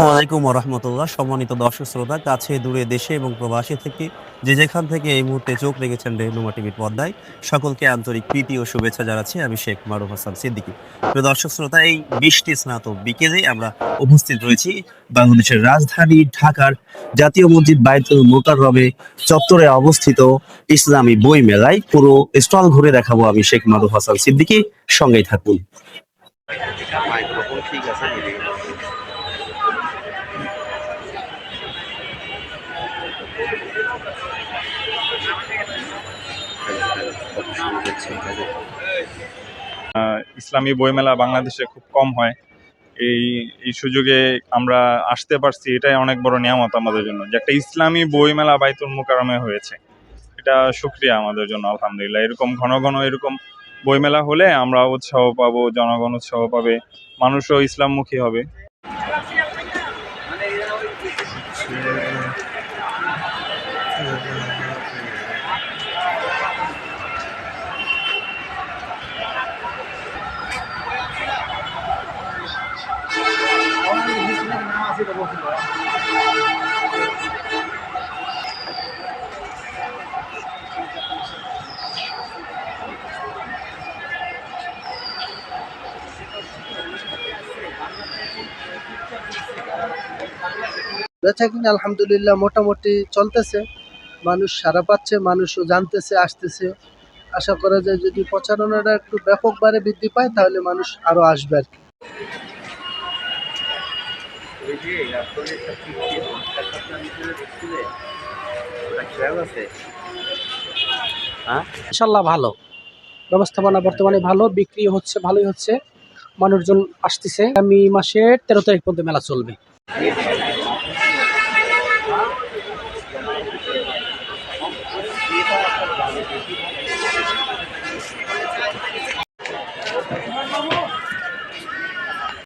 ওয়ালাইকুম রহমতুল্লাহ সম্মানিত দর্শক শ্রোতা, কাছে, দূরে দেশে এবং প্রবাসী থেকে যে যেখান থেকে এই মুহূর্তে চোখ রেখেছেন রেনুমা টিভির পর্দায়, সকলকে আন্তরিক প্রীতি ও শুভেচ্ছা জানাচ্ছি। আমি শেখ মারুফ হাসান সিদ্দিকী। প্রিয় দর্শক শ্রোতা, এই বৃষ্টি স্নাত বিকেলে আমরা উপস্থিত রয়েছি বাংলাদেশের রাজধানী ঢাকার জাতীয় মসজিদ বায়তুল মোকাররমে চত্বরে অবস্থিত ইসলামী বই মেলায় পুরো স্টল ঘুরে দেখাবো আমি শেখ মারুফ হাসান সিদ্দিকী সঙ্গেই থাকুন। ইসলামী বইমেলা বাংলাদেশে খুব কম হয়। এই এই সুযোগে আমরা আসতে পারছি, এটাই অনেক বড় নিয়ামত আমাদের জন্য যে একটা ইসলামী বইমেলা বাইতুল মুকাররমে হয়েছে। এটা সুক্রিয়া আমাদের জন্য, আলহামদুলিল্লাহ। এরকম ঘন ঘন এরকম বইমেলা হলে আমরা উৎসাহ পাবো, জনগণ উৎসাহ পাবে, মানুষও ইসলামমুখী হবে। বেচা কিনা, আলহামদুলিল্লাহ, মোটামুটি চলতেছে। মানুষ সারা পাচ্ছে, মানুষও জানতেছে, আসতেছে। আশা করা যায় যদি প্রচারণাটা একটু ব্যাপকভাবে বৃদ্ধি পায়, তাহলে মানুষ আরও আসবে আর কি। ভালো। ব্যবস্থাপনা বর্তমানে ভালো, বিক্রি হচ্ছে, ভালোই হচ্ছে। মানুষজন আসতেছে। আগামী মাসের তেরো তারিখ পর্যন্ত মেলা চলবে।